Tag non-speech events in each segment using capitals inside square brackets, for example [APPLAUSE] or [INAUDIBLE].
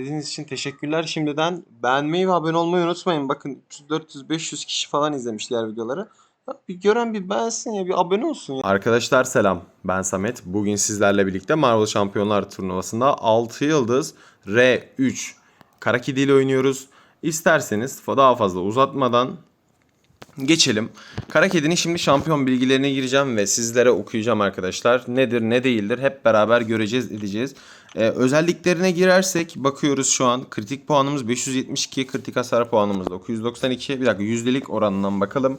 İzlediğiniz için teşekkürler şimdiden. Beğenmeyi ve abone olmayı unutmayın. Bakın 400-500 kişi falan izlemiş diğer videoları. Bir gören bir beğensin ya bir abone olsun ya. Arkadaşlar selam. Ben Samet. Bugün sizlerle birlikte Marvel Şampiyonlar Turnuvası'nda 6 yıldız R3 kara kedi oynuyoruz. İsterseniz daha fazla uzatmadan geçelim. Kara Kedi'nin şimdi şampiyon bilgilerine gireceğim ve sizlere okuyacağım arkadaşlar. Nedir ne değildir hep beraber göreceğiz edeceğiz. Ee, özelliklerine girersek bakıyoruz şu an kritik puanımız 572, kritik hasar puanımız 992. Bir dakika yüzdelik oranından bakalım.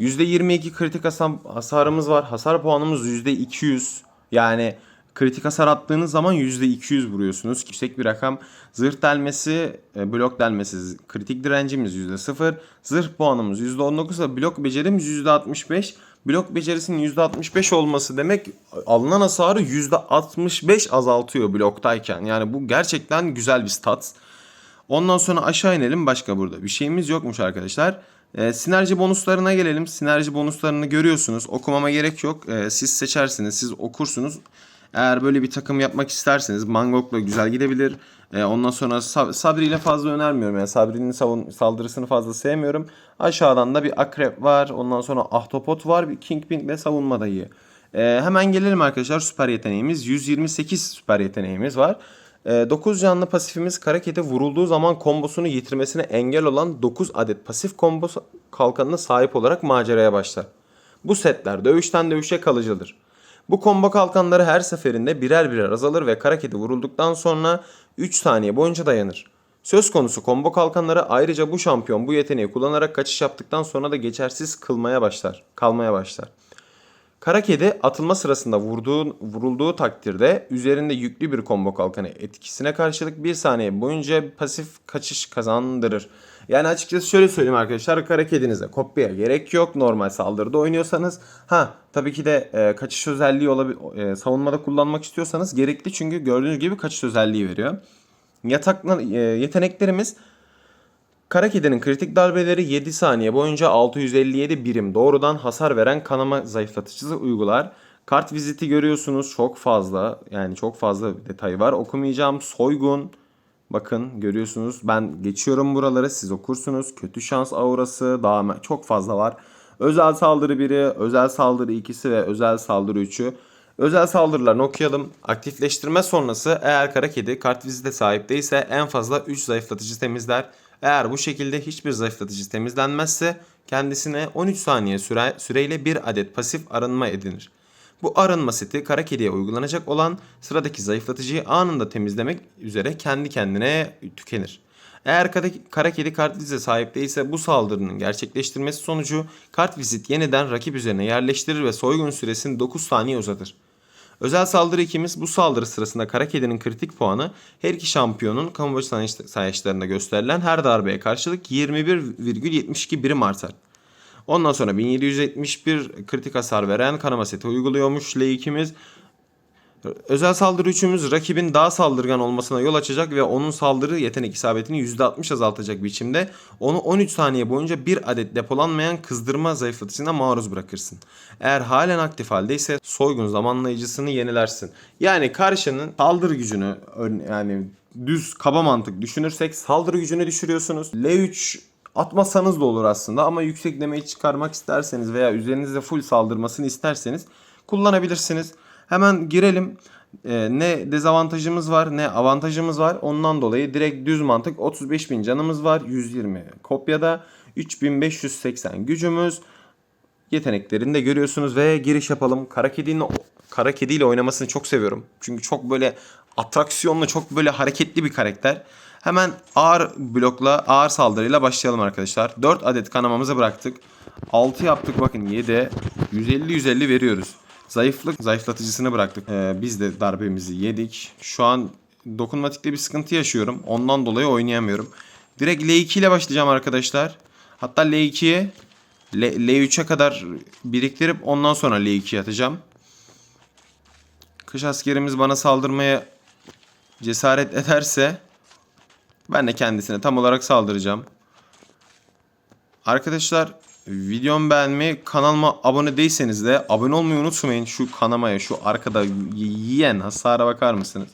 %22 kritik hasar, hasarımız var. Hasar puanımız %200. Yani kritik hasar attığınız zaman %200 vuruyorsunuz. Yüksek bir rakam. Zırh delmesi, e, blok delmesi, kritik direncimiz %0. Zırh puanımız %19 ve blok becerimiz %65. Blok becerisinin %65 olması demek alınan hasarı %65 azaltıyor bloktayken. Yani bu gerçekten güzel bir stat. Ondan sonra aşağı inelim başka burada. Bir şeyimiz yokmuş arkadaşlar. Ee, sinerji bonuslarına gelelim. Sinerji bonuslarını görüyorsunuz. Okumama gerek yok. Ee, siz seçersiniz, siz okursunuz. Eğer böyle bir takım yapmak isterseniz Mangok'la güzel gidebilir. Ee, ondan sonra Sab- Sabri ile fazla önermiyorum. Yani Sabri'nin savun- saldırısını fazla sevmiyorum. Aşağıdan da bir Akrep var. Ondan sonra Ahtapot var. Bir Kingpin ve savunma da iyi. Ee, hemen gelelim arkadaşlar süper yeteneğimiz. 128 süper yeteneğimiz var. 9 canlı pasifimiz kara kedi vurulduğu zaman kombosunu yitirmesine engel olan 9 adet pasif kombo kalkanına sahip olarak maceraya başlar. Bu setler dövüşten dövüşe kalıcıdır. Bu combo kalkanları her seferinde birer birer azalır ve kara kedi vurulduktan sonra 3 saniye boyunca dayanır. Söz konusu combo kalkanları ayrıca bu şampiyon bu yeteneği kullanarak kaçış yaptıktan sonra da geçersiz kılmaya başlar, kalmaya başlar. Kara kedi atılma sırasında vurduğu, vurulduğu takdirde üzerinde yüklü bir combo kalkanı etkisine karşılık bir saniye boyunca pasif kaçış kazandırır. Yani açıkçası şöyle söyleyeyim arkadaşlar kara kedinize kopya gerek yok normal saldırıda oynuyorsanız. Ha tabii ki de e, kaçış özelliği olabilir e, savunmada kullanmak istiyorsanız gerekli çünkü gördüğünüz gibi kaçış özelliği veriyor. Yatakla, e, yeteneklerimiz Kara kedinin kritik darbeleri 7 saniye boyunca 657 birim doğrudan hasar veren kanama zayıflatıcısı uygular. Kart viziti görüyorsunuz çok fazla yani çok fazla detay var. Okumayacağım soygun bakın görüyorsunuz ben geçiyorum buraları siz okursunuz. Kötü şans aurası daha çok fazla var. Özel saldırı 1'i, özel saldırı 2'si ve özel saldırı 3'ü. Özel saldırılarını okuyalım. Aktifleştirme sonrası eğer kara kedi kart vizite sahip değilse en fazla 3 zayıflatıcı temizler. Eğer bu şekilde hiçbir zayıflatıcı temizlenmezse kendisine 13 saniye süre, süreyle bir adet pasif arınma edinir. Bu arınma seti kara kediye uygulanacak olan sıradaki zayıflatıcıyı anında temizlemek üzere kendi kendine tükenir. Eğer kara, kedi kart sahip değilse bu saldırının gerçekleştirmesi sonucu kart vizit yeniden rakip üzerine yerleştirir ve soygun süresini 9 saniye uzatır. Özel saldırı ikimiz bu saldırı sırasında kara kedinin kritik puanı her iki şampiyonun kamu sayaçlarında gösterilen her darbeye karşılık 21,72 birim artar. Ondan sonra 1771 kritik hasar veren kanama seti uyguluyormuş L2'miz. Özel saldırı üçümüz rakibin daha saldırgan olmasına yol açacak ve onun saldırı yetenek isabetini %60 azaltacak biçimde onu 13 saniye boyunca bir adet depolanmayan kızdırma zayıflatıcısına maruz bırakırsın. Eğer halen aktif haldeyse soygun zamanlayıcısını yenilersin. Yani karşının saldırı gücünü yani düz kaba mantık düşünürsek saldırı gücünü düşürüyorsunuz. L3 atmasanız da olur aslında ama yüksek demeyi çıkarmak isterseniz veya üzerinizde full saldırmasını isterseniz kullanabilirsiniz. Hemen girelim. Ee, ne dezavantajımız var ne avantajımız var. Ondan dolayı direkt düz mantık 35.000 canımız var. 120 kopyada 3580 gücümüz. Yeteneklerini de görüyorsunuz ve giriş yapalım. Kara kediyle, kara kediyle oynamasını çok seviyorum. Çünkü çok böyle atraksiyonlu, çok böyle hareketli bir karakter. Hemen ağır blokla, ağır saldırıyla başlayalım arkadaşlar. 4 adet kanamamızı bıraktık. 6 yaptık bakın 7. 150-150 veriyoruz. Zayıflık zayıflatıcısını bıraktık. Ee, biz de darbemizi yedik. Şu an dokunmatikte bir sıkıntı yaşıyorum. Ondan dolayı oynayamıyorum. Direkt L2 ile başlayacağım arkadaşlar. Hatta L2'ye L3'e kadar biriktirip ondan sonra L2'ye atacağım. Kış askerimiz bana saldırmaya cesaret [LAUGHS] ederse ben de kendisine tam olarak saldıracağım. Arkadaşlar videomu beğenmeyi, kanalıma abone değilseniz de abone olmayı unutmayın. Şu kanamaya, şu arkada yiyen hasara bakar mısınız?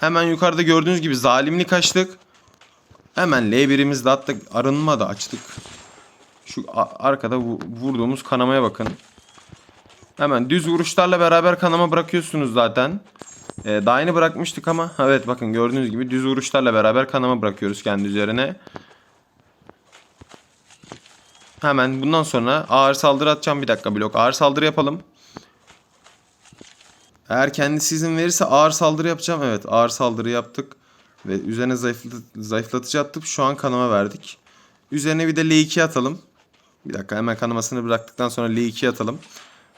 Hemen yukarıda gördüğünüz gibi zalimlik açtık. Hemen L1'imizi de attık. Arınma da açtık. Şu arkada vu- vurduğumuz kanamaya bakın. Hemen düz vuruşlarla beraber kanama bırakıyorsunuz zaten. Ee, daha yeni bırakmıştık ama evet bakın gördüğünüz gibi düz vuruşlarla beraber kanama bırakıyoruz kendi üzerine. Hemen bundan sonra ağır saldırı atacağım bir dakika blok. Ağır saldırı yapalım. Eğer kendisi izin verirse ağır saldırı yapacağım. Evet ağır saldırı yaptık. Ve üzerine zayıflat- zayıflatıcı attık. Şu an kanama verdik. Üzerine bir de L2 atalım. Bir dakika hemen kanamasını bıraktıktan sonra L2 atalım.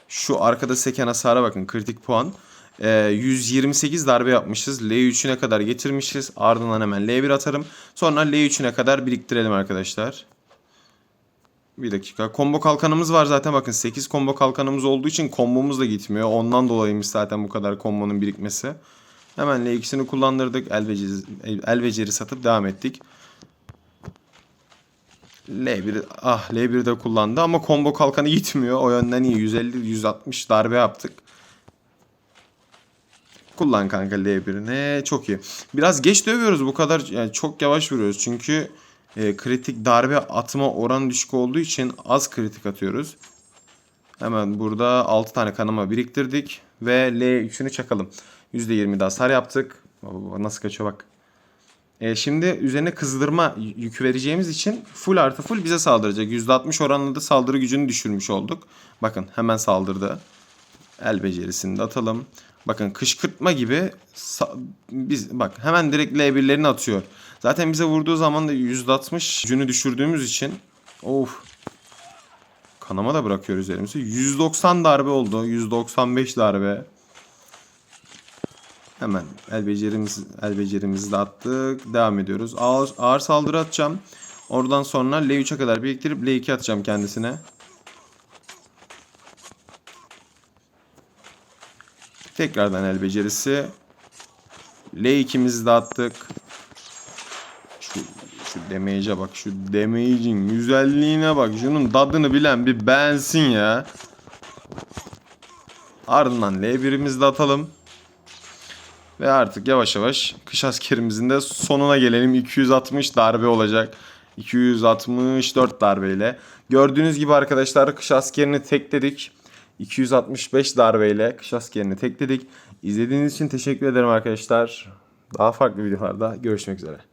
Şu arkada seken hasara bakın kritik puan. Ee, 128 darbe yapmışız. L3'üne kadar getirmişiz. Ardından hemen L1 atarım. Sonra L3'üne kadar biriktirelim arkadaşlar. Bir dakika. Combo kalkanımız var zaten bakın 8 combo kalkanımız olduğu için kombomuz da gitmiyor. Ondan dolayıymış zaten bu kadar kombonun birikmesi. Hemen L2'sini kullandırdık. El beceri, el beceri satıp devam ettik. L1 ah L1 de kullandı ama combo kalkanı gitmiyor. O yönden iyi. 150 160 darbe yaptık. Kullan kanka L1'ini. Çok iyi. Biraz geç dövüyoruz bu kadar yani çok yavaş vuruyoruz. Çünkü e, kritik darbe atma oranı düşük olduğu için az kritik atıyoruz. Hemen burada 6 tane kanama biriktirdik ve L3'ünü çakalım. %20 de hasar yaptık. Nasıl kaçıyor bak. E, şimdi üzerine kızdırma yükü vereceğimiz için full artı full bize saldıracak. %60 oranında da saldırı gücünü düşürmüş olduk. Bakın hemen saldırdı. El becerisini de atalım. Bakın kışkırtma gibi biz bak hemen direkt L1'lerini atıyor. Zaten bize vurduğu zaman da %60 gücünü düşürdüğümüz için of kanama da bırakıyor üzerimize. 190 darbe oldu. 195 darbe. Hemen el becerimiz el becerimizi de attık. Devam ediyoruz. Ağır, ağır saldırı atacağım. Oradan sonra L3'e kadar biriktirip L2 atacağım kendisine. Tekrardan el becerisi. L2'mizi de attık. Şu, şu damage'e bak. Şu damage'in güzelliğine bak. Şunun tadını bilen bir beğensin ya. Ardından L1'imizi de atalım. Ve artık yavaş yavaş kış askerimizin de sonuna gelelim. 260 darbe olacak. 264 darbeyle. Gördüğünüz gibi arkadaşlar kış askerini tekledik. 265 darbeyle kış askerini tekledik. İzlediğiniz için teşekkür ederim arkadaşlar. Daha farklı videolarda görüşmek üzere.